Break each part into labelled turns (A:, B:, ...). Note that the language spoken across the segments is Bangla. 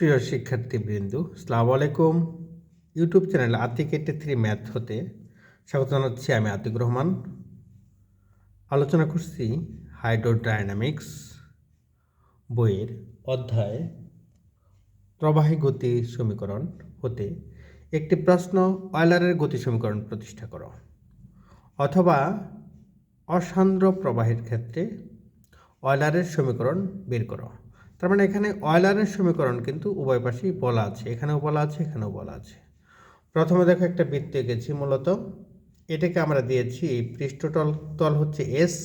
A: প্রিয় শিক্ষার্থীবৃন্দু সালাম আলাইকুম। YouTube channel Atik eighty three math হতে স্বাগত জানাচ্ছি আমি আতিক রহমান। আলোচনা করছি হাইড্রোডাইনামিক্স বইয়ের অধ্যায় প্রবাহী গতি সমীকরণ হতে। একটি প্রশ্ন, অয়লারের গতি সমীকরণ প্রতিষ্ঠা করো। অথবা অসান্দ্র প্রবাহের ক্ষেত্রে অয়লারের সমীকরণ বের করো। তার মানে এখানে অয়লারের সমীকরণ কিন্তু উভয় পাশেই বলা আছে। এখানেও বলা আছে, এখানেও বলা আছে। প্রথমে দেখো একটা বৃত্ত এঁকেছি মূলত। এটাকে আমরা দিয়েছি এই পৃষ্ঠতল তল হচ্ছে এস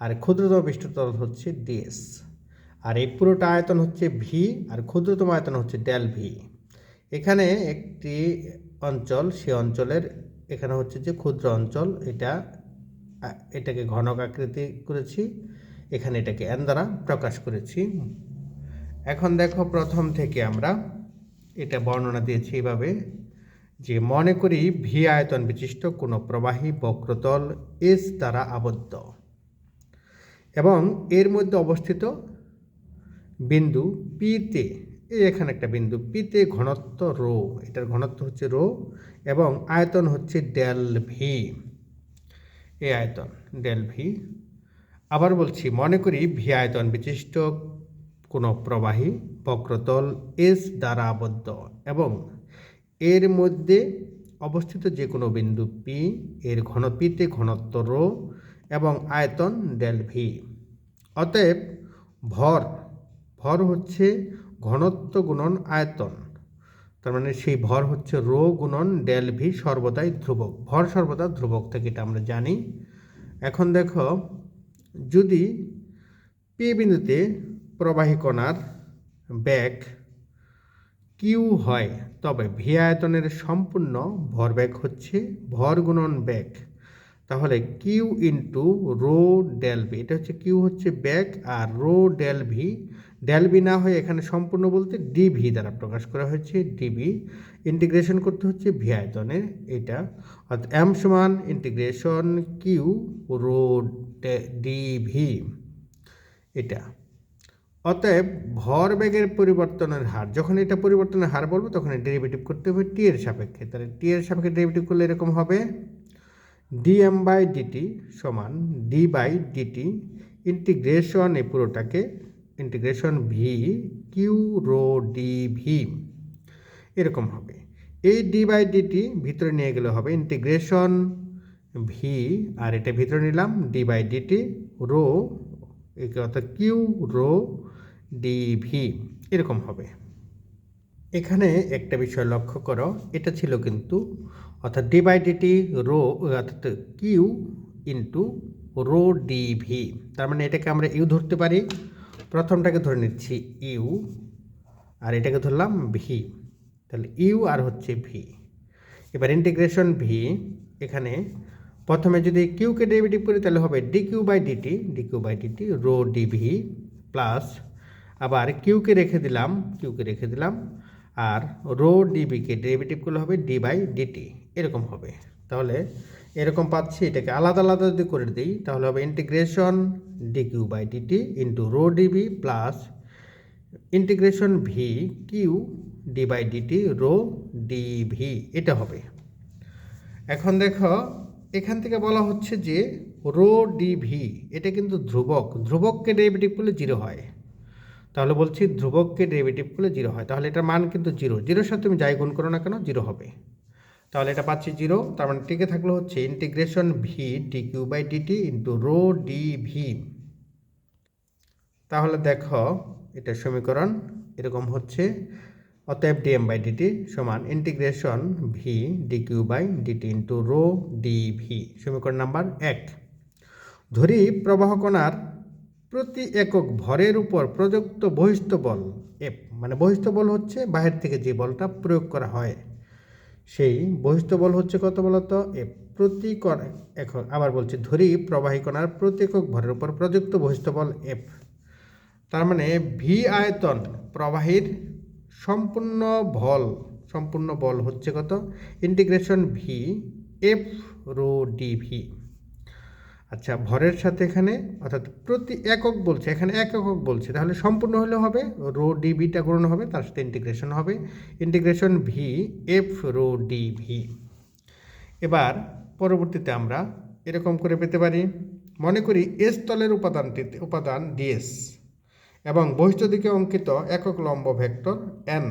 A: আর ক্ষুদ্রতম পৃষ্ঠতল হচ্ছে ডিএস আর এই পুরোটা আয়তন হচ্ছে ভি আর ক্ষুদ্রতম আয়তন হচ্ছে ডেল ভি এখানে একটি অঞ্চল, সে অঞ্চলের এখানে হচ্ছে যে ক্ষুদ্র অঞ্চল, এটা এটাকে ঘনক আকৃতি করেছি। এখানে এটাকে এন দ্বারা প্রকাশ করেছি। এখন দেখো প্রথম থেকে আমরা এটা বর্ণনা দিয়েছি এইভাবে যে মনে করি ভি আয়তন বিশিষ্ট কোনো প্রবাহী বক্রতল এস দ্বারা আবদ্ধ। এবং এর মধ্যে অবস্থিত বিন্দু পিতে এখানে একটা বিন্দু পিতে ঘনত্ব রো, এটার ঘনত্ব হচ্ছে রো এবং আয়তন হচ্ছে ডেল ভি, এই আয়তন, ডেল ভি। আবার বলছি, মনে করি ভি আয়তন বিশিষ্ট কোনো প্রবাহী বক্রতল এস দ্বারা আবদ্ধ এবং এর মধ্যে অবস্থিত যে কোনো বিন্দু পি এর ঘন পিতে ঘনত্ব রো এবং আয়তন ডেল ভি অতএব ভর ভর হচ্ছে ঘনত্ব গুণন আয়তন। তার মানে সেই ভর হচ্ছে রো গুণন ডেল ভি সর্বদাই ধ্রুবক। ভর সর্বদা ধ্রুবক থেকে এটা আমরা জানি। এখন দেখো, যদি পি বিন্দুতে প্রবাহী কণার ব্যাগ কিউ হয়, তবে ভি আয়তনের সম্পূর্ণ ভরবেগ হচ্ছে ভর গুণন ব্যাগ তাহলে Q into rho del V এটা হচ্ছে কিউ হচ্ছে ব্যাগ আর rho del V del V না হয়ে এখানে সম্পূর্ণ বলতে ডিভি দ্বারা প্রকাশ করা হয়েছে ডিভি ইন্টিগ্রেশন করতে হচ্ছে ভি আয়তনের এটা। অর্থাৎ এম সমান ইন্টিগ্রেশন কিউ রো ডিভি এটা। অতএব ভর বেগের পরিবর্তনের হার, যখন এটা পরিবর্তনের হার বলব, তখন ডেরিভেটিভ করতে হবে টি এর সাপেক্ষে। তাহলে টি এর সাপেক্ষে ডেরিভেটিভ করলে এরকম হবে। ডিএম বাই ডিটি সমান ডি বাই ডিটি ইন্টিগ্রেশন এই পুরোটাকে integration V Q rho D V এরকম হবে। এই ডি বাই ডিটি ভিতরে নিয়ে গেলে হবে ইন্টিগ্রেশন ভি আর এটা ভিতরে নিলাম ডি বাই ডিটি রো অর্থাৎ কিউ রো ডি ভি এরকম হবে। এখানে একটা বিষয় লক্ষ্য করো, এটা ছিল কিন্তু অর্থাৎ ডি বাই ডিটি রো অর্থাৎ Q into rho D V তার মানে এটাকে আমরা ইউ ধরতে পারি। প্রথমটাকে ধরে নিচ্ছি ইউ আর এটাকে ধরলাম ভি তাহলে ইউ আর হচ্ছে ভি এবার ইন্টিগ্রেশন ভি এখানে প্রথমে যদি কিউকে ডেরিভেটিভ করি, তাহলে হবে D Q by dt D Q by dt rho dv plus আবার কিউকে রেখে দিলাম কিউকে রেখে দিলাম, আর রো ডিবিকে ডেরিভেটিভ করলে হবে ডি বাই ডিটি এরকম হবে। তাহলে এরকম পাচ্ছি, এটাকে আলাদা আলাদা যদি করে দিই, তাহলে হবে integration D Q by dt into rho db plus integration V Q D by dt rho dv এটা হবে। এখন দেখো, এখান থেকে বলা হচ্ছে যে রো ডিভি এটা কিন্তু ধ্রুবক, ধ্রুবককে ডেরিভেটিভ করলে জিরো হয়। তাহলে বলছি ধ্রুবককে ডেরিভেটিভ করলে জিরো হয়। তাহলে এটার মান কিন্তু জিরো জিরোর সাথে তুমি যাই গুণ করো না কেন জিরো হবে। তাহলে এটা পাচ্ছি জিরো তার মানে টিকে থাকলে হচ্ছে integration V D Q by dt into rho D V তাহলে দেখো, এটা সমীকরণ এরকম হচ্ছে, অতএব ডিএম বাই ডিটি সমান integration V D Q by dt into rho D V সমীকরণ নাম্বার এক। ধরি প্রবাহ কণার প্রতি একক ভরের উপর প্রযুক্ত বহিষ্ঠ বল এফ মানে বহিষ্ঠ বল হচ্ছে বাহির থেকে যে বলটা প্রয়োগ করা হয়। সেই বহিষ্ঠ বল হচ্ছে কত বলতো? এফ প্রতি এখন আবার বলছি, ধরি প্রবাহী কণার প্রতি একক ভরের উপর প্রযুক্ত বহিষ্ঠ বল এফ তার মানে ভি আয়তন প্রবাহীর সম্পূর্ণ ভল সম্পূর্ণ বল হচ্ছে কত? Integration V F rho D V. আচ্ছা ভরের সাথে এখানে অর্থাৎ প্রতি একক বলছে, এখানে এক একক বলছে, তাহলে সম্পূর্ণ হলে হবে, রো ডি ভিটা গুণন হবে, তার সাথে ইন্টিগ্রেশন হবে integration V F rho D V. এবার পরবর্তীতে আমরা এরকম করে পেতে পারি, মনে করি এস তলের উপাদানটিতে, উপাদান ডিএস এবং বহিষ্ঠ দিকে অঙ্কিত একক লম্ব ভেক্টর এন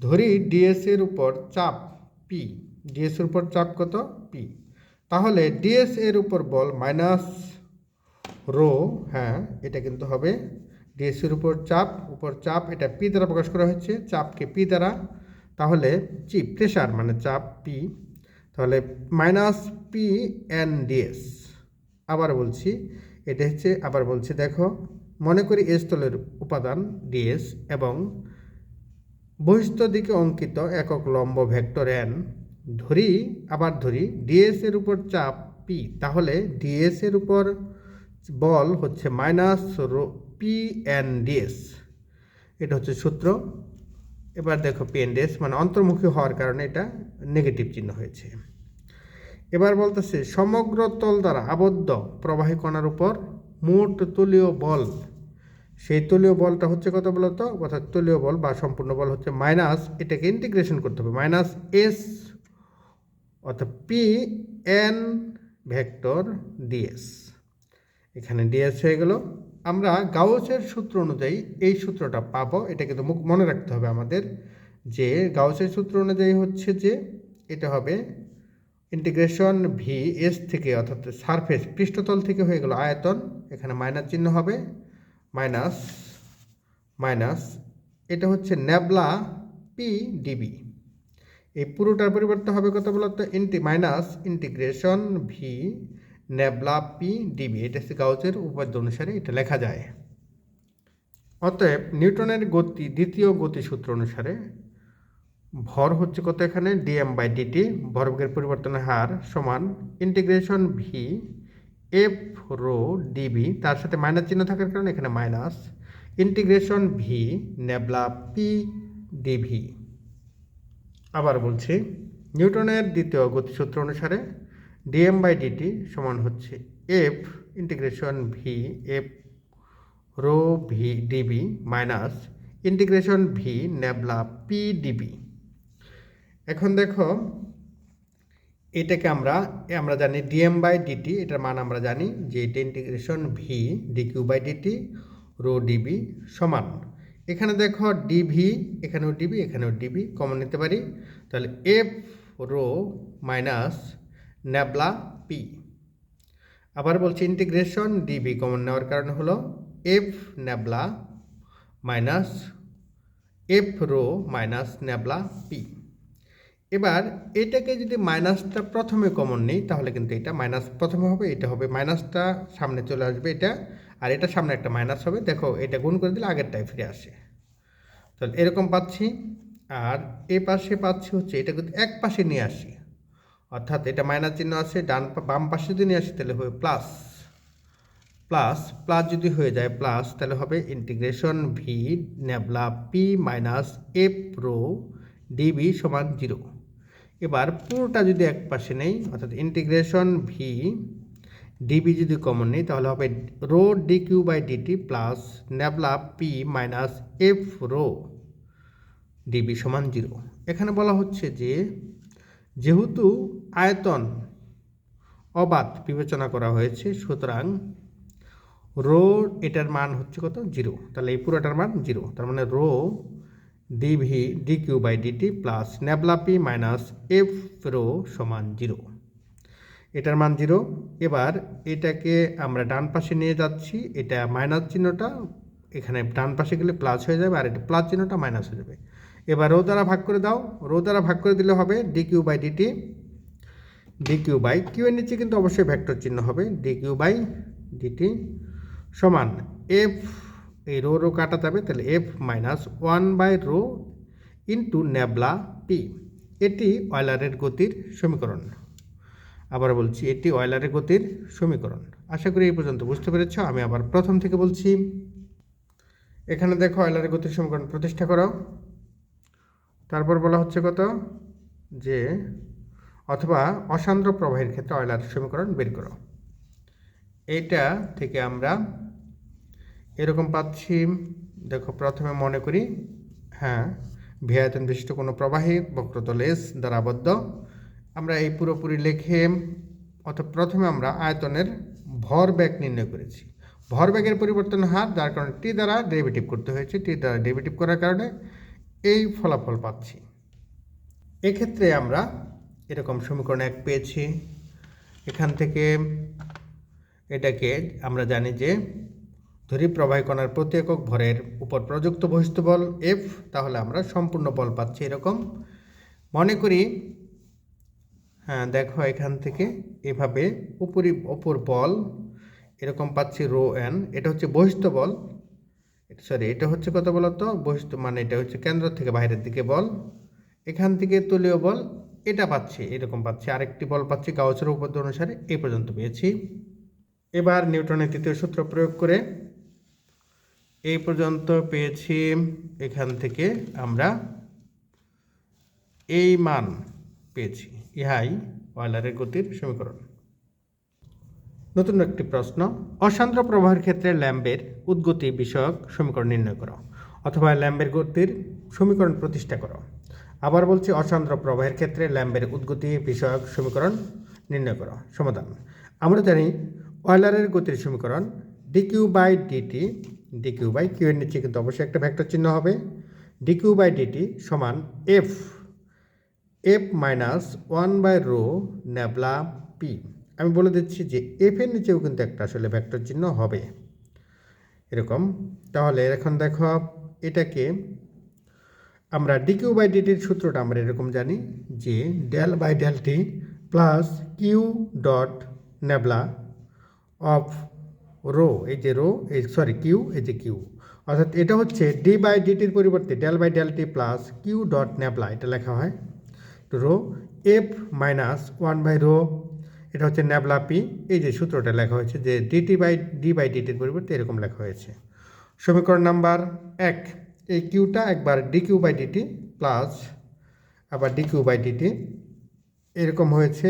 A: ধরি ডিএস এর উপর চাপ পি ডিএস এর উপর চাপ কত পি তাহলে ডিএস এর উপর বল মাইনাস রো হ্যাঁ এটা কিন্তু হবে ডিএস এর উপর চাপ উপর চাপ, এটা পি দ্বারা প্রকাশ করা হচ্ছে চাপকে পি দ্বারা। তাহলে জি প্রেশার মানে চাপ পি তাহলে মাইনাস পি এন ডিএস আবার বলছি, এটা হচ্ছে, আবার বলছি, দেখো, মনে করি এস তলের উপাদান ডিএস এবং বহিস্থ দিকে অঙ্কিত একক লম্ব ভেক্টর এন ধরি, আবার ধরি ডিএস এর উপর চাপ পি তাহলে ডিএস এর উপর বল হচ্ছে minus rho P N ds এটা হচ্ছে সূত্র। এবার দেখো পি এন ডিএস মানে অন্তর্মুখী হওয়ার কারণে এটা নেগেটিভ চিহ্ন হয়েছে। এবার বলতেছে, সমগ্র তল দ্বারা আবদ্ধ প্রবাহী কণার উপর মোট তলীয় বল। সেই তলীয় বলটা হচ্ছে কত বলতো? অর্থাৎ তলীয় বল বা সম্পূর্ণ বল হচ্ছে মাইনাস এটাকে ইন্টিগ্রেশন করতে হবে। মাইনাস এস অর্থাৎ পি এন ভেক্টর ডিএস এখানে ডিএস হয়ে গেল। আমরা গাউসের সূত্র অনুযায়ী এই সূত্রটা পাবো। এটা কিন্তু মুখ মনে রাখতে হবে আমাদের যে গাউসের সূত্র অনুযায়ী হচ্ছে যে এটা হবে ইন্টিগ্রেশন ভি এস থেকে অর্থাৎ সারফেস পৃষ্ঠতল থেকে হয়ে গেল আয়তন। এখানে মাইনাস চিহ্ন হবে। মাইনাস মাইনাস এটা হচ্ছে ন্যাবলা পি ডিবি এই পুরোটার পরিবর্তে হবে কত বলতো ইন্টি minus integration V nabla P db এটা হচ্ছে গাউচের উপাদ্য অনুসারে এটা লেখা যায়। অতএব নিউটনের গতি, দ্বিতীয় গতিসূত্র অনুসারে ভর হচ্ছে কত এখানে? ডিএম বাই ডিটি ভরবেগের পরিবর্তনের হার সমান integration V F rho db তার সাথে মাইনাস চিহ্ন থাকার কারণে এখানে minus integration V nabla P dv আবার বলছি, নিউটনের দ্বিতীয় গতিসূত্র অনুসারে ডিএম বাই ডিটি সমান হচ্ছে F integration V F rho V db minus integration V nabla P db এখন দেখো, এটাকে আমরা আমরা জানি ডিএম বাই ডিটি এটার মান আমরা জানি যে এটা integration v d q by d t rho d b সমান। এখানে দেখো ডিভি এখানেও ডিবি এখানেও ডিবি কমন নিতে পারি। তাহলে f rho minus nabla p আবার বলছি ইন্টিগ্রেশন ডিবি কমন নেওয়ার কারণ হলো f nabla minus f rho minus nabla p এবার এটাকে যদি মাইনাসটা প্রথমে কমন নেই, তাহলে কিন্তু এটা মাইনাস প্রথমে হবে, এটা হবে মাইনাসটা সামনে চলে আসবে এটা, আর এটা সামনে একটা মাইনাস হবে। দেখো, এটা গুণ করে দিলে আগেরটাই ফিরে আসে। তাহলে এরকম পাচ্ছি, আর এ পাশে পাচ্ছি হচ্ছে এটা কিন্তু এক পাশে নিয়ে আসি, অর্থাৎ এটা মাইনাস চিহ্ন আছে, ডান বাম পাশে যদি নিয়ে আসি, তাহলে হবে প্লাস প্লাস প্লাস যদি হয়ে যায় প্লাস তাহলে হবে integration v nabla p minus f rho d b সমান জিরো এবার পুরোটা যদি এক পাশে নেই, অর্থাৎ ইন্টিগ্রেশন ভি ডিবি যদি কমন নেই, তাহলে হবে rho d q by d t plus nabla p minus f rho d b সমান জিরো এখানে বলা হচ্ছে যে, যেহেতু আয়তন অবাধ বিবেচনা করা হয়েছে, সুতরাং রো এটার মান হচ্ছে কত? জিরো তাহলে এই পুরোটার মান জিরো তার মানে rho d v d q by d t plus nabla p minus f rho সমান জিরো এটার মান জিরো এবার এটাকে আমরা ডান পাশে নিয়ে যাচ্ছি। এটা মাইনাস চিহ্নটা, এখানে ডান পাশে গেলে প্লাস হয়ে যাবে, আর এটা প্লাস চিহ্নটা মাইনাস হয়ে যাবে। এবার রো দ্বারা ভাগ করে দাও। রো দ্বারা ভাগ করে দিলে হবে d q by d t d q by q এর নিচে কিন্তু অবশ্যই ভেক্টর চিহ্ন হবে। D q by d t সমান এফ এই রো রো কাটা যাবে তাহলে f minus one by rho into nabla p এটি অয়লারের গতির সমীকরণ। আবার বলছি, এটি অয়লারের গতির সমীকরণ। আশা করি এই পর্যন্ত বুঝতে পেরেছ, আমি আবার প্রথম থেকে বলছি। এখানে দেখো অয়লারের গতির সমীকরণ প্রতিষ্ঠা করো। তারপর বলা হচ্ছে কত? যে অথবা অসান্দ্র প্রবাহের ক্ষেত্রে অয়লারের সমীকরণ বের করো। এইটা থেকে আমরা এরকম পাচ্ছি। দেখো, প্রথমে মনে করি হ্যাঁ ভিয়ায়তন বিশিষ্ট কোনো প্রবাহী বক্রতল এস দ্বারা আবদ্ধ। আমরা এই পুরোপুরি লেখে, অর্থাৎ প্রথমে আমরা আয়তনের ভর ব্যাগ নির্ণয় করেছি। ভর ব্যাগের পরিবর্তন হার, যার কারণে টি দ্বারা ডেরিভেটিভ করতে হয়েছে। টি দ্বারা ডেরিভেটিভ করার কারণে এই ফলাফল পাচ্ছি। এক্ষেত্রে আমরা এরকম সমীকরণ এক পেয়েছি। এখান থেকে এটাকে আমরা জানি যে ধরি প্রবাহী কণার প্রতি একক ভরের উপর প্রযুক্ত বহিষ্ঠ বল এফ তাহলে আমরা সম্পূর্ণ বল পাচ্ছি এরকম। মনে করি হ্যাঁ দেখো এখান থেকে এভাবে উপরি অপর বল, এরকম পাচ্ছি রো এন এটা হচ্ছে বহিস্থ বল। সরি এটা হচ্ছে কত বলতো বহিস্থ মানে এটা হচ্ছে কেন্দ্র থেকে বাইরের দিকে বল। এখান থেকে তলীয় বল, এটা পাচ্ছি, এরকম পাচ্ছি। আরেকটি বল পাচ্ছি গাউসের উপপাদ্য অনুসারে, এই পর্যন্ত পেয়েছি। এবার নিউটনের তৃতীয় সূত্র প্রয়োগ করে এই পর্যন্ত পেয়েছি এখান থেকে আমরা এই মান পেয়েছি, ইহাই ওয়াইলারের গতির সমীকরণ। নতুন একটি প্রশ্ন, অসান্দ্র প্রবাহের ক্ষেত্রে ল্যাম্বের উদ্গতি বিষয়ক সমীকরণ নির্ণয় করো, অথবা ল্যাম্বের গতির সমীকরণ প্রতিষ্ঠা করো। আবার বলছি, অসান্দ্র প্রবাহের ক্ষেত্রে ল্যাম্বের উদ্গতি বিষয়ক সমীকরণ নির্ণয় করো। সমাধান, আমরা জানি অয়লারের গতির সমীকরণ d q by d t d q by q এর নিচে কিন্তু অবশ্যই একটা ভেক্টর চিহ্ন হবে। D q by d t সমান f f minus one by rho nabla p আমি বলে দিচ্ছি যে এফ এর নিচেও কিন্তু একটা আসলে ভেক্টর চিহ্ন হবে। এরকম। তাহলে এখন দেখো, এটাকে আমরা ডিকিউ বাই ডিটির সূত্রটা আমরা এরকম জানি যে del by del t plus q dot nabla of rho, এই যে রো, এই সরি কিউ এই যে কিউ অর্থাৎ এটা হচ্ছে ডি বাই ডিটির পরিবর্তে del by del t plus q dot nabla এটা লেখা হয়। Rho f minus one by rho, এটা হচ্ছে ন্যাবলা পি এই যে সূত্রটা লেখা হয়েছে যে d t by d by ডিটির পরিবর্তে এরকম লেখা হয়েছে। সমীকরণ নাম্বার এক, এই কিউটা একবার d q by d t plus আবার d q by d t এরকম হয়েছে,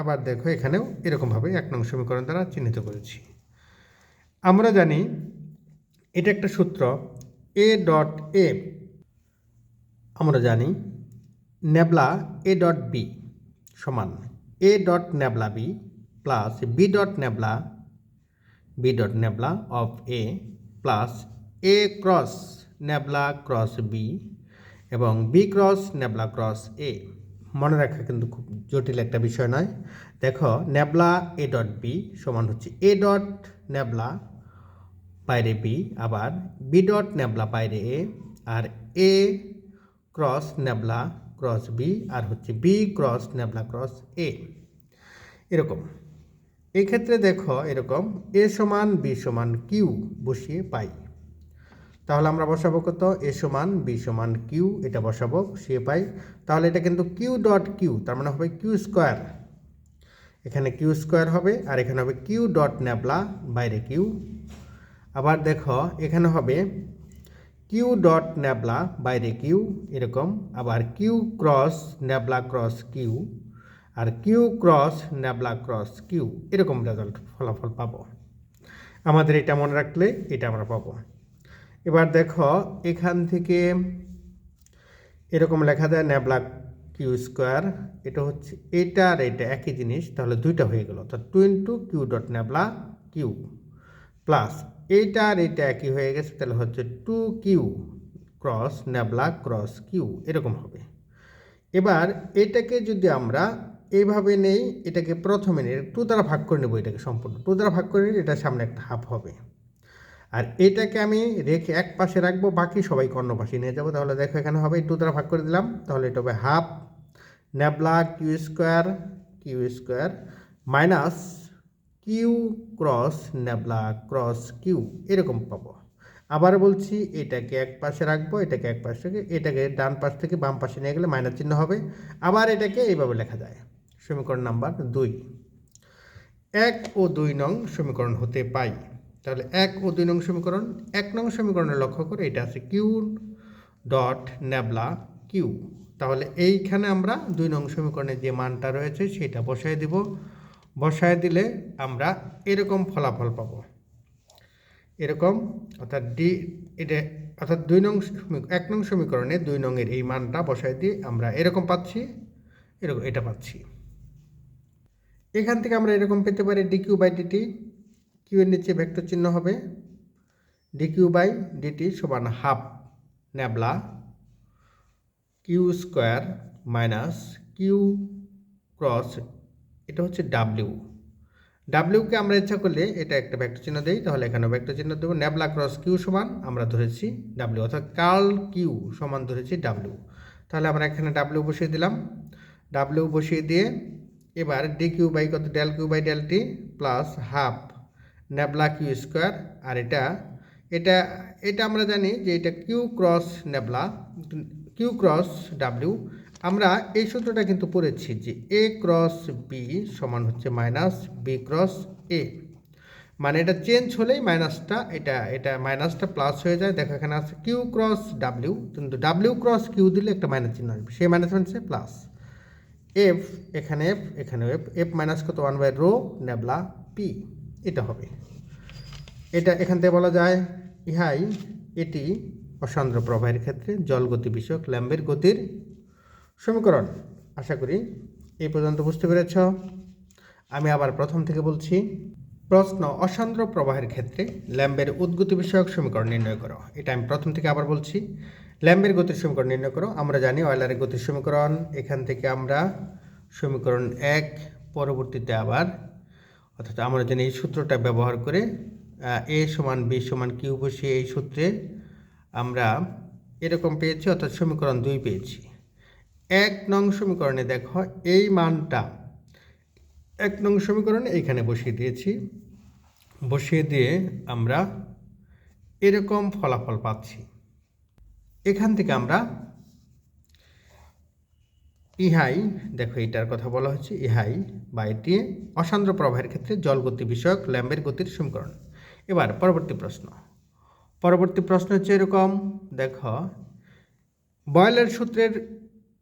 A: আবার দেখো এখানেও এরকমভাবে এক নং সমীকরণ দ্বারা চিহ্নিত করেছি। আমরা জানি এটা একটা সূত্র এ ডট এ আমরা জানি নেবলা এ ডট বি সমান। A dot nabla b plus b dot nabla b dot nabla of a plus a cross nabla cross b এবং b cross nabla cross a মনে রাখা কিন্তু খুব জটিল একটা বিষয় নয়। দেখো, নেবলা এ ডট বি সমান হচ্ছে এ ডট নেবলা বাইরে বি আবার বি ডট নেবলা বাইরে এ, আর a cross nabla cross b, আর হচ্ছে b cross nabla cross a. এরকম। এক্ষেত্রে দেখো এরকম এ সমান বি সমান কিউ বসিয়ে পাই। তাহলে আমরা বসাবো কত? এ সমান বি সমান কিউ, এটা বসাবো, বসিয়ে পাই। তাহলে এটা কিন্তু কিউ ডট কিউ, তার মানে হবে কিউ স্কোয়ার। এখানে কিউ স্কোয়ার হবে, আর এখানে হবে কিউ ডট নেবলা বাইরে কিউ আবার দেখো, এখানে হবে কিউ ডট ন্যাবলা বাইরে কিউ এরকম। আবার q cross nabla cross q আর q cross nabla cross q এরকম রেজাল্ট ফলাফল পাবো। আমাদের এটা মনে রাখলে এটা আমরা পাবো। এবার দেখো, এখান থেকে এরকম লেখা যায় ন্যাবলা কিউ স্কোয়ার এটা হচ্ছে এটা আর এটা একই জিনিস, তাহলে দুইটা হয়ে গেল। তো two into q dot nabla q plus এইটা আর এইটা একই হয়ে গেছে, তাহলে হচ্ছে two q cross nabla cross q এরকম হবে। এবার এটাকে যদি আমরা এইভাবে নেই, এটাকে প্রথমে নিই টু দ্বারা ভাগ করে নেব এটাকে সম্পূর্ণ। টু দ্বারা ভাগ করে নিলে এটা সামনে একটা হাফ হবে। আর এটাকে আমি রেখে এক পাশে রাখব, বাকি সবাইকে অন্য পাশে নিয়ে যাব। তাহলে দেখো এখানে হবে টু দ্বারা ভাগ করে দিলাম, তাহলে এটা হবে half nabla q square q square minus q cross nabla cross q এরকম পাবো। আবার বলছি এটাকে এক পাশে রাখব, এটাকে এক পাশ থেকে, এটাকে ডান পাশ থেকে বাম পাশে নিয়ে গেলে মাইনাস চিহ্ন হবে। আবার এটাকে এইভাবে লেখা যায়। সমীকরণ নাম্বার দুই। এক ও দুই নং সমীকরণ হতে পাই। তাহলে এক ও দুই নং সমীকরণ, এক নং সমীকরণে লক্ষ্য করে এটা আছে কিউ ডট নেবলা কিউ। তাহলে এইখানে আমরা দুই নং সমীকরণে যে মানটা রয়েছে সেটা বসাই দিব। বসায় দিলে আমরা এরকম ফলাফল পাবো। এরকম, অর্থাৎ ডি, এটা, অর্থাৎ দুই নং এক নং সমীকরণে দুই নংয়ের এই মানটা বসায় দিয়ে আমরা এরকম পাচ্ছি, এরকম, এটা পাচ্ছি। এখান থেকে আমরা এরকম পেতে পারি d q by d t q এর নিচে ভেক্টর চিহ্ন হবে। D q by d t সমান half nabla q square minus q cross এটা হচ্ছে ডাব্লিউ ডাব্লিউকে আমরা ইচ্ছা করলে এটা একটা ভেক্টর চিহ্ন দেই, তাহলে এখানে ভেক্টর চিহ্ন দেবো। ন্যাবলা ক্রস কিউ সমান আমরা ধরেছি ডাব্লিউ অর্থাৎ কার্ল কিউ সমান ধরেছি ডাব্লিউ তাহলে আমরা এখানে ডাব্লিউ বসিয়ে দিলাম। ডাব্লিউ বসিয়ে দিয়ে এবার ডি কিউ বাই কত del q by del t plus half nabla q square আর এটা এটা এটা আমরা জানি যে এটা q cross nabla q cross W আমরা এই সূত্রটা কিন্তু পড়েছি যে এ ক্রস বি সমান হচ্ছে মাইনাস বি ক্রস এ মানে এটা চেঞ্জ হলেই মাইনাসটা এটা এটা মাইনাসটা প্লাস হয়ে যায়। দেখো এখানে আছে কিউ ক্রস ডাব্লিউ কিন্তু ডাব্লিউ ক্রস কিউ দিলে একটা মাইনাস চিহ্ন আসবে। সেই মাইনাস মানে প্লাস এফ এখানে এফ এখানে এফ এফ মাইনাস কত? One by rho nabla p এটা হবে। এটা এখান থেকে বলা যায়, ইহাই এটি অসান্দ্র প্রবাহের ক্ষেত্রে জল গতি বিষয়ক, ল্যাম্বের গতির সমীকরণ। আশা করি এই পর্যন্ত বুঝতে পেরেছ। আমি আবার প্রথম থেকে বলছি, প্রশ্ন অসান্দ্র প্রবাহের ক্ষেত্রে ল্যাম্বের উদ্গতি বিষয়ক সমীকরণ নির্ণয় করো। এটা আমি প্রথম থেকে আবার বলছি ল্যাম্বের গতির সমীকরণ নির্ণয় করো। আমরা জানি অয়লারের গতির সমীকরণ। এখান থেকে আমরা সমীকরণ এক পরবর্তীতে আবার, অর্থাৎ আমরা জানি এই সূত্রটা ব্যবহার করে এ সমান বি সমান কিউ বসিয়ে এই সূত্রে আমরা এরকম পেয়েছি, অর্থাৎ সমীকরণ দুই পেয়েছি। এক নং সমীকরণে দেখো এই মানটা। এক নং সমীকরণে এইখানে বসিয়ে দিয়েছি। বসিয়ে দিয়ে আমরা এরকম ফলাফল পাচ্ছি। এখান থেকে আমরা ইহাই, দেখো এটার কথা বলা হচ্ছে ইহাই বা এটি অসান্দ্র প্রবাহের ক্ষেত্রে জলগতি বিষয়ক ল্যাম্বের গতির সমীকরণ। এবার পরবর্তী প্রশ্ন। পরবর্তী প্রশ্ন হচ্ছে এরকম, দেখো, বয়লের সূত্রের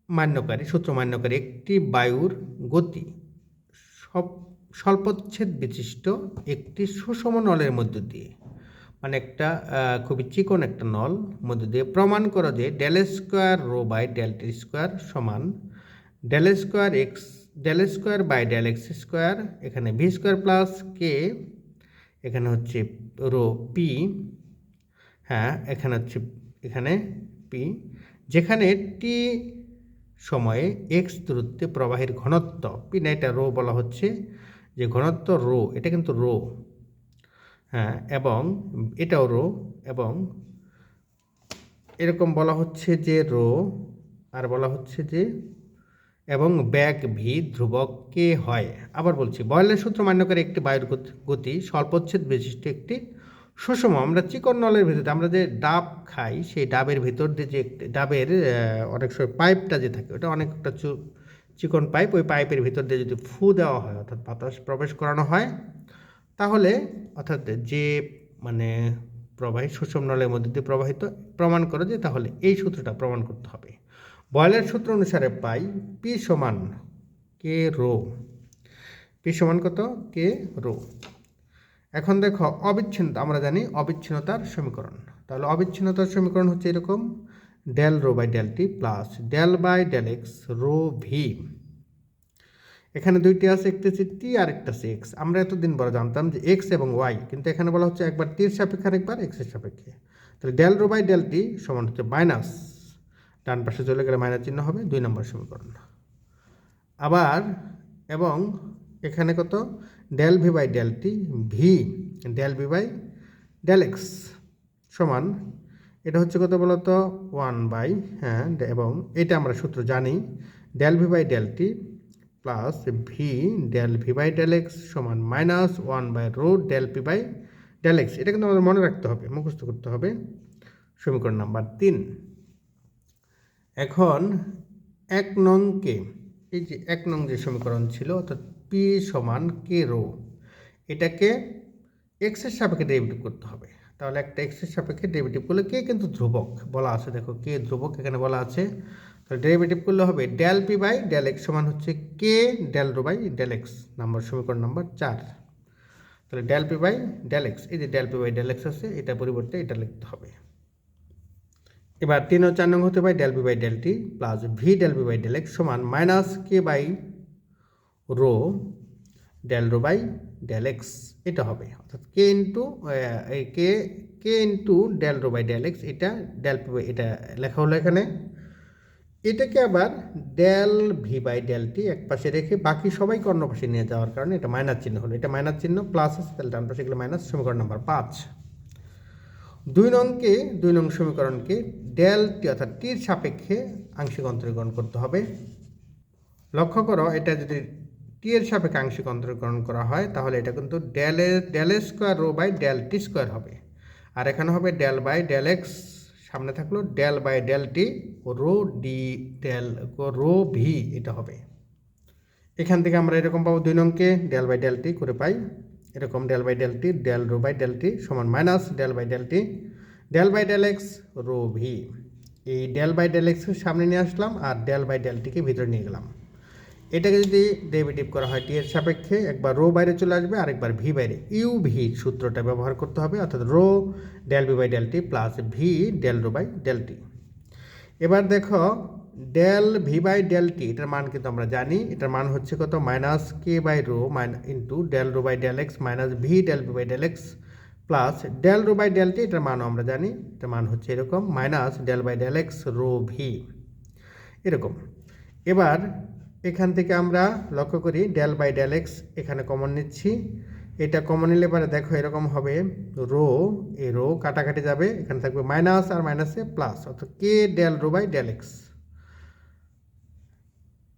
A: মান্যকারী, সূত্র মান্যকারী একটি বায়ুর গতি। সব, স্বল্পচ্ছেদ বিশিষ্ট একটি সুষম নলের মধ্য দিয়ে। মানে একটা খুবই চিকন একটা নল মধ্য দিয়ে প্রমাণ করো যে del square rho by del t square সমান del square x, del square by del x square, এখানে ভি স্কোয়ার প্লাস কে, এখানে হচ্ছে রো পি হ্যাঁ এখানে হচ্ছে, এখানে পি, যেখানে টি সময়ে এক্স দূরত্বে প্রবাহের ঘনত্ব পি না এটা রো বলা হচ্ছে যে ঘনত্ব রো এটা কিন্তু রো হ্যাঁ এবং এটাও রো এবং এরকম বলা হচ্ছে যে রো আর বলা হচ্ছে যে, এবং ব্যাগ ভি ধ্রুবক কে হয়। আবার বলছি, বয়লের সূত্র মান্য করে একটি বায়ুর গতি স্বল্পচ্ছেদ বিশিষ্ট একটি সুষম আমরা চিকন নলের ভিতরে আমরা যে ডাব খাই, সেই ডাবের ভিতর দিয়ে যে ডাবের অনেক সময় পাইপটা যে থাকে, ওটা অনেকটা চিকন পাইপ, ওই পাইপের ভিতর দিয়ে যদি ফু দেওয়া হয়, অর্থাৎ বাতাস প্রবেশ করানো হয়, তাহলে অর্থাৎ যে মানে প্রবাহী সুষম নলের মধ্যে দিয়ে প্রবাহিত, প্রমাণ করো যে তাহলে এই সূত্রটা প্রমাণ করতে হবে। বয়লের সূত্র অনুসারে পাই পি সমান কে রো। পি সমান কত? K rho. এখন দেখো অবিচ্ছিন্নতা আমরা জানি অবিচ্ছিন্নতার সমীকরণ। তাহলে অবিচ্ছিন্নতার সমীকরণ হচ্ছে এরকম del rho by del t plus del by del x rho v এখানে দুইটি আছে, একটি হচ্ছে টি আর একটা আছে এক্স আমরা এতদিন বড় জানতাম যে এক্স এবং ওয়াই কিন্তু এখানে বলা হচ্ছে একবার টির সাপেক্ষে আর একবার এক্সের সাপেক্ষে। তাহলে del rho by del t সমান হচ্ছে মাইনাস ডান পাশে চলে গেলে মাইনাস চিহ্ন হবে, দুই নম্বর সমীকরণ। আবার, এবং এখানে কত? Del v by del t v del v by del x সমান, এটা হচ্ছে কত বলতো? ওয়ান বাই হ্যাঁ এবং এটা আমরা সূত্র জানি del v by del t plus v del v by del x সমান minus one by rho del p by del x এটা কিন্তু আমাদের মনে রাখতে হবে, মুখস্থ করতে হবে সমীকরণ নাম্বার তিন। এখন এক নংকে এই যে এক নং যে সমীকরণ ছিল, অর্থাৎ পি সমান কে রো। এটাকে এক্সের সাপেক্ষে ডেরিভেটিভ করতে হবে। তাহলে একটা এক্সের সাপেক্ষে ডেরিভেটিভ করলে কে কিন্তু ধ্রুবক বলা আছে। দেখো কে ধ্রুবক এখানে বলা আছে। তাহলে ডেরিভেটিভ করলে হবে del p by del x সমান হচ্ছে k del rho by del x number সমীকরণ নাম্বার চার। তাহলে del p by del x এই যে del p by del x আছে এটা পরিবর্তে এটা লিখতে হবে। এবার তিন ও চার নং হতে পারে del p by del t plus v del p by del x সমান minus k by rho del rho by del x এটা হবে। অর্থাৎ k into k k into del rho by del x, এটা ডেল এটা লেখা হলো এখানে। এটাকে আবার del v by del t এক পাশে রেখে বাকি সবাইকে অন্য পাশে নিয়ে যাওয়ার কারণে এটা মাইনাস চিহ্ন হলো। এটা মাইনাস চিহ্ন প্লাস আছে, তাহলে ডান পাশে গেলে মাইনাস সমীকরণ নাম্বার পাঁচ। দুই নংকে দুই নং সমীকরণকে ডেল টি অর্থাৎ টির সাপেক্ষে আংশিক অন্তরীকরণ করতে হবে। লক্ষ্য করো, এটা যদি টি এর সাপেক্ষে আংশিক অন্তরীকরণ করা হয় তাহলে এটা কিন্তু del del square rho by del t square হবে আর এখানে হবে ডেল বাই ডেল এক্স সামনে থাকল del by del t rho d del rho v এটা হবে এখান থেকে আমরা এরকম পাবো দুই নংকে ডেল বাই ডেল টি করে পাই এরকম del by del t del rho by del t সমান minus del by del t del by del x rho v এই ডেল বাই ডেল এক্সকে সামনে নিয়ে আসলাম আর ডেল বাই ডেল টিকে ভিতরে নিয়ে গেলাম এটাকে যদি ডেরিভেটিভ করা হয় টি এর সাপেক্ষে একবার রো বাইরে চলে আসবে, আরেকবার ভি বাইরে। ইউ ভি সূত্রটা ব্যবহার করতে হবে, অর্থাৎ rho del b by del t plus v del rho by del t এবার দেখো del v by del t এটার মান কিন্তু আমরা জানি, এটার মান হচ্ছে কত? Minus k by rho mine into del rho by del x minus v del b by del x plus del rho by del t এটার মানও আমরা জানি, এটার মান হচ্ছে এরকম minus del by del x rho v এরকম। এবার এখান থেকে আমরা লক্ষ্য করি ডেল বাই ডেল এক্স, এখানে কমন নিচ্ছি। এটা কমন নিলে পরে দেখো এরকম হবে। রো, এ রো কাটাকাটি যাবে। এখানে থাকবে মাইনাস আর মাইনাসে প্লাস অর্থাৎ k del rho by del x.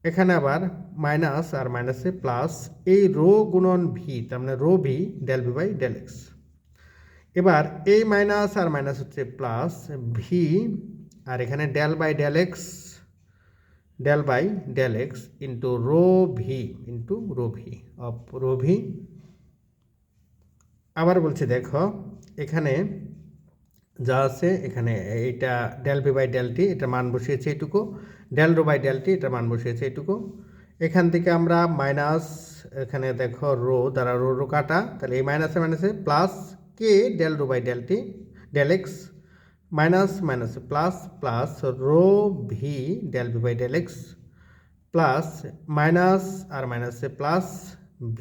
A: এখানে আবার মাইনাস আর মাইনাসে প্লাস এই রো গুণন ভি তার মানে rho v del v by del x. এবার এই মাইনাস আর মাইনাস হচ্ছে প্লাস ভি আর এখানে del by del x. Del by del x into rho v into rho v of rho v আবার বলছি দেখো, এখানে যা আছে, এখানে এইটা del v by del t এটা মান বসিয়েছে এইটুকু del rho by del t এটা মান বসিয়েছে এইটুকু এখান থেকে আমরা মাইনাস এখানে দেখো রো দ্বারা রো রো কাটা। তাহলে এই মাইনাসে মাইনাসে plus k del rho by del t del x minus minus, plus plus rho v del v by del x plus minus আর মাইনাসে plus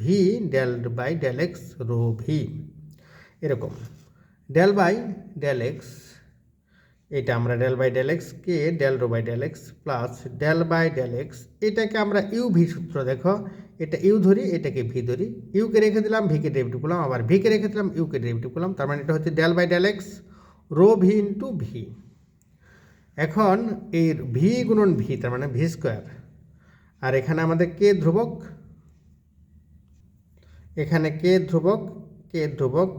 A: v del by del x rho v. এরকম। ডেল বাই ডেল এক্স, এটা আমরা del by del x k del rho by del x plus del by del x, এটাকে আমরা ইউ ভি সূত্র দেখো, এটা ইউ ধরি, এটাকে ভি ধরি। ইউকে রেখে দিলাম, ভিকে ডেরিভেটিভ করলাম, আবার ভিকে রেখে দিলাম, ইউকে ডেরিভেটিভ করলাম, তার মানে এটা হচ্ছে del by del x rho v into v. এখন এর ভি গুণন ভি, তার মানে ভি স্কোয়ার। আর এখানে আমাদের কে ধ্রুবক? এখানে কে ধ্রুবক? কে ধ্রুবক?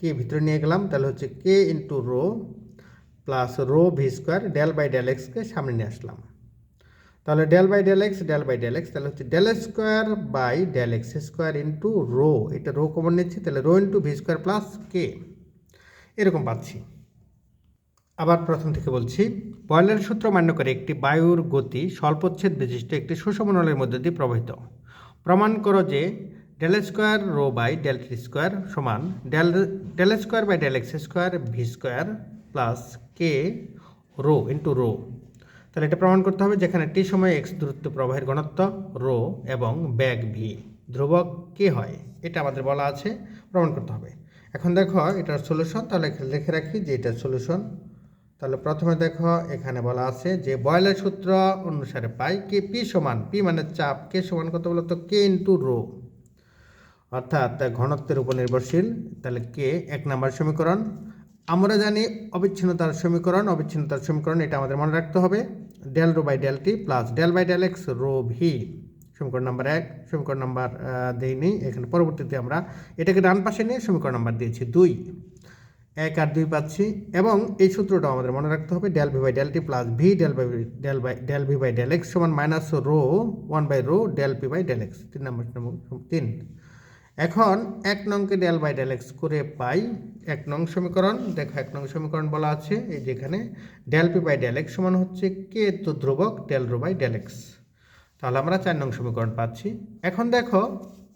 A: কে ভিতরে নিয়ে গেলাম, তাহলে হচ্ছে k into rho plus rho v square del by del এক্সকে সামনে নিয়ে আসলাম। তাহলে del by del x, del by del x, তাহলে হচ্ছে del square by del x square into rho. এটা রো কমন নিচ্ছি, তাহলে rho into v square plus k. এরকম পাচ্ছি। আবার প্রথম থেকে বলছি বয়লের সূত্র মান্য করে একটি বায়ুর গতি স্বল্পচ্ছেদ বিশিষ্ট একটি সুষমনলের মধ্যে দিয়ে প্রবাহিত। প্রমাণ করো যে del square rho by del t square সমান del del square by del x square v square plus k rho into rho. তাহলে এটা প্রমাণ করতে হবে যেখানে টি সময় এক্স দূরত্ব প্রবাহের ঘনত্ব রো এবং ব্যাগ ভি ধ্রুবক কে হয়, এটা আমাদের বলা আছে, প্রমাণ করতে হবে। এখন দেখো এটার সলিউশন তাহলে লিখে রাখি যে এটার সলিউশন তাহলে প্রথমে দেখো, এখানে বলা আছে যে বয়লের সূত্র অনুসারে পাই কে পি সমান, পি মানে চাপ, কে সমান কত বলতো কে ইন্টু রো অর্থাৎ ঘনত্বের উপর নির্ভরশীল। তাহলে কে, এক নাম্বার সমীকরণ। আমরা জানি অবিচ্ছিন্নতার সমীকরণ অবিচ্ছিন্নতার সমীকরণ, এটা আমাদের মনে রাখতে হবে। Del rho by del t plus del by del x rho v সমীকরণ নাম্বার এক, সমীকরণ নাম্বার দেইনি। এখানে পরবর্তীতে আমরা এটাকে ডান পাশে নিয়ে সমীকরণ নাম্বার দিয়েছি দুই। এক আর দুই পাচ্ছি। এবং এই সূত্রটা আমাদের মনে রাখতে হবে del v by del t plus v del by del by del v by del x সমান minus rho one by rho del p by del x তিন নম্বর তিন। এখন এক নংকে ডেল বাই ডেল এক্স করে পাই এক নং সমীকরণ। দেখো এক নং সমীকরণ বলা আছে, এই যেখানে del p by del x সমান হচ্ছে কে তো ধ্রুবক del rho by del x তাহলে আমরা চার নং সমীকরণ পাচ্ছি। এখন দেখো,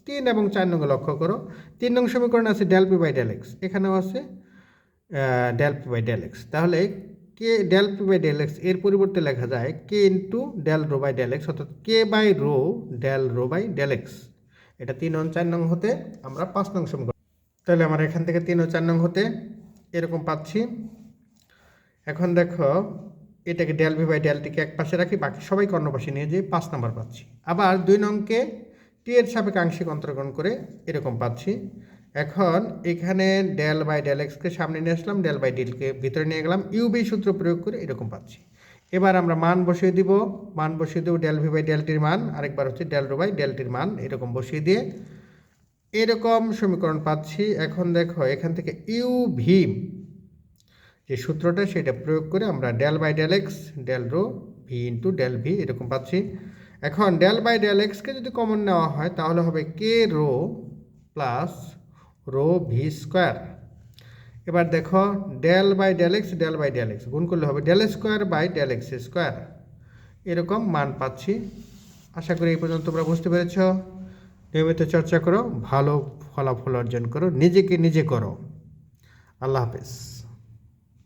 A: তিন এবং চার নঙ্গে লক্ষ্য করো, তিন নং সমীকরণ আছে del p by del x এখানেও আছে del p by del x তাহলে k del p by del এক্সের পরিবর্তে লেখা যায় k into del rho by del x অর্থাৎ k by rho del rho by del x এটা তিন ও চার নং হতে আমরা পাঁচ নং সমীকরণ তাহলে আমরা এখান থেকে তিন ও চার নং হতে এরকম পাচ্ছি। এখন দেখো, এটাকে ডেল ভি বাই ডেলটিকে এক পাশে রাখি, বাকি সবাই অন্য পাশে নিয়ে যেয়ে পাঁচ নাম্বার পাচ্ছি। আবার দুই নংকে টি এর সাপেক্ষে আংশিক অন্তর্গ্রহণ করে এরকম পাচ্ছি। এখন এখানে ডেল বাই ডেল এক্সকে সামনে নিয়ে আসলাম ডেল বাই ডিলকে ভিতরে নিয়ে গেলাম ইউবি সূত্র প্রয়োগ করে এরকম পাচ্ছি। এবার আমরা মান বসিয়ে দিব, মান বসিয়ে দেবো ডেল ভি বাই ডেলটির মান, আরেকবার হচ্ছে ডেল রো বাই ডেলটির মান, এরকম বসিয়ে দিয়ে এরকম সমীকরণ পাচ্ছি। এখন দেখো এখান থেকে ইউ ভি যে সূত্রটা সেটা প্রয়োগ করে আমরা del by del x del rho v into del v এরকম পাচ্ছি। এখন ডেল বাই ডেল এক্সকে যদি কমন নেওয়া হয়, তাহলে হবে k rho plus rho v square. এবার দেখো del by del del by del x গুণ করলে হবে del square by del square. এরকম মান পাচ্ছি। আশা করি এই পর্যন্ত তোমরা বুঝতে পেরেছ। নিয়মিত চর্চা করো, ভালো ফলাফল অর্জন করো, নিজেকে নিজে করো। আল্লাহ হাফেজ।